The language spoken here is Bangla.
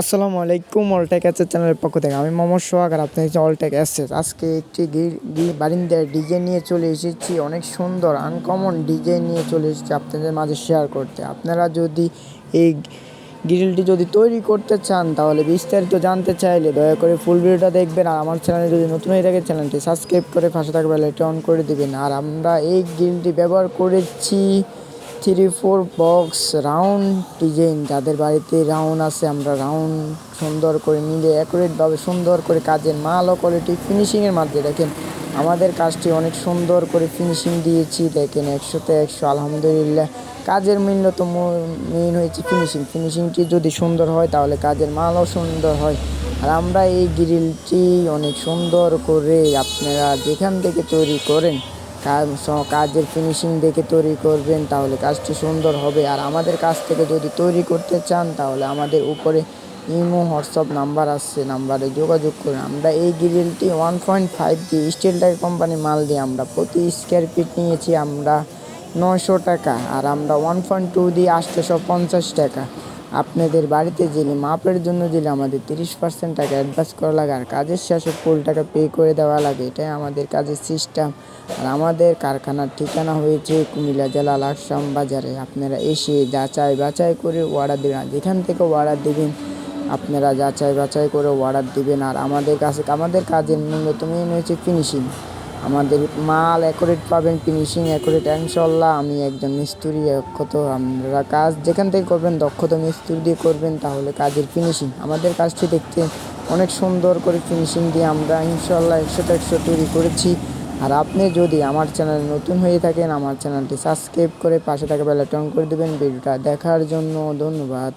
আসসালামু আলাইকুম অলটেক অ্যাসেস চ্যানেলের পক্ষ থেকে। আমি মোহাম্মদ সোহাগ আর আপনি হচ্ছে অলটেক অ্যাসেস আজকে একটি বারিন্দার ডিজাইন নিয়ে চলে এসেছি। অনেক সুন্দর আনকমন ডিজাইন নিয়ে চলে এসেছি আপনাদের মাঝে শেয়ার করতে। আপনারা যদি এই গ্রিলটি যদি তৈরি করতে চান, তাহলে বিস্তারিত জানতে চাইলে দয়া করে ফুল ভিডিওটা দেখবেন। আর আমার চ্যানেলে যদি নতুন হয়ে থাকে চ্যানেলটি সাবস্ক্রাইব করে পাশে থাকবে লাইটটা অন করে দিবেন। আর আমরা এই গ্রিলটি ব্যবহার করেছি three, four box round design. যাদের বাড়িতে রাউন্ড আছে, আমরা রাউন্ড সুন্দর করে নিলে অ্যাকুরেটভাবে সুন্দর করে কাজের মাল ও কোয়ালিটি ফিনিশিংয়ের মাধ্যমে দেখেন, আমাদের কাজটি অনেক সুন্দর করে ফিনিশিং দিয়েছি। দেখেন একশোতে একশো, আলহামদুলিল্লাহ। কাজের মূল্য তো মেইন হয়েছে ফিনিশিং ফিনিশিংটি যদি সুন্দর হয়, তাহলে কাজের মালও সুন্দর হয়। আর আমরা এই গ্রিলটি অনেক সুন্দর করে আপনারা যেখান থেকে তৈরি করেন কাজের ফিনিশিং দেখে তৈরি করবেন, তাহলে কাজটি সুন্দর হবে। আর আমাদের কাছ থেকে যদি তৈরি করতে চান, তাহলে আমাদের উপরে ইমো, হোয়াটসঅ্যাপ নাম্বার আসছে নাম্বারে যোগাযোগ করুন। আমরা এই গ্রিলটি ওয়ান পয়েন্ট ফাইভ দিয়ে স্টিল টাইপ কোম্পানি মাল দিয়ে আমরা প্রতি স্কোয়ার ফিট নিয়েছি, আমরা নশো টাকা। আর আমরা ওয়ান পয়েন্ট টু দিয়ে আটশোশো পঞ্চাশ টাকা। আপনাদের বাড়িতে জেলে মাপের জন্য জেলে আমাদের তিরিশ পার্সেন্ট টাকা অ্যাডভান্স করা লাগে, আর কাজের শেষে ফুল টাকা পে করে দেওয়া লাগে। এটাই আমাদের কাজের সিস্টেম আর আমাদের কারখানার ঠিকানা হয়েছে কুমিল্লা জেলা লাকসাম বাজারে। আপনারা এসে যাচাই বাছাই করে অর্ডার দেবেন যেখান থেকে অর্ডার দেবেন, আপনারা যাচাই বাছাই করে অর্ডার দেবেন। আর আমাদের কাছে, আমাদের কাজের ন্যূনতম হচ্ছে ফিনিশিং আমাদের মাল অ্যাকুরেট পাবেন ফিনিশিং অ্যাকুরেট ইনশাল্লাহ আমি একজন মিস্ত্রি, দক্ষত আমরা কাজ যেখান থেকে করবেন, দক্ষতা মিস্ত্রি দিয়ে করবেন, তাহলে কাজের ফিনিশিং আমাদের কাজটি দেখতে অনেক সুন্দর করে ফিনিশিং দিয়ে আমরা ইনশাল্লাহ একশোটা একশো তৈরি করেছি। আর আপনি যদি আমার চ্যানেল নতুন হয়ে থাকেন, আমার চ্যানেলটি সাবস্ক্রাইব করে পাশে থাকা বেলাটা অন করে দেবেন। ভিডিওটা দেখার জন্য ধন্যবাদ।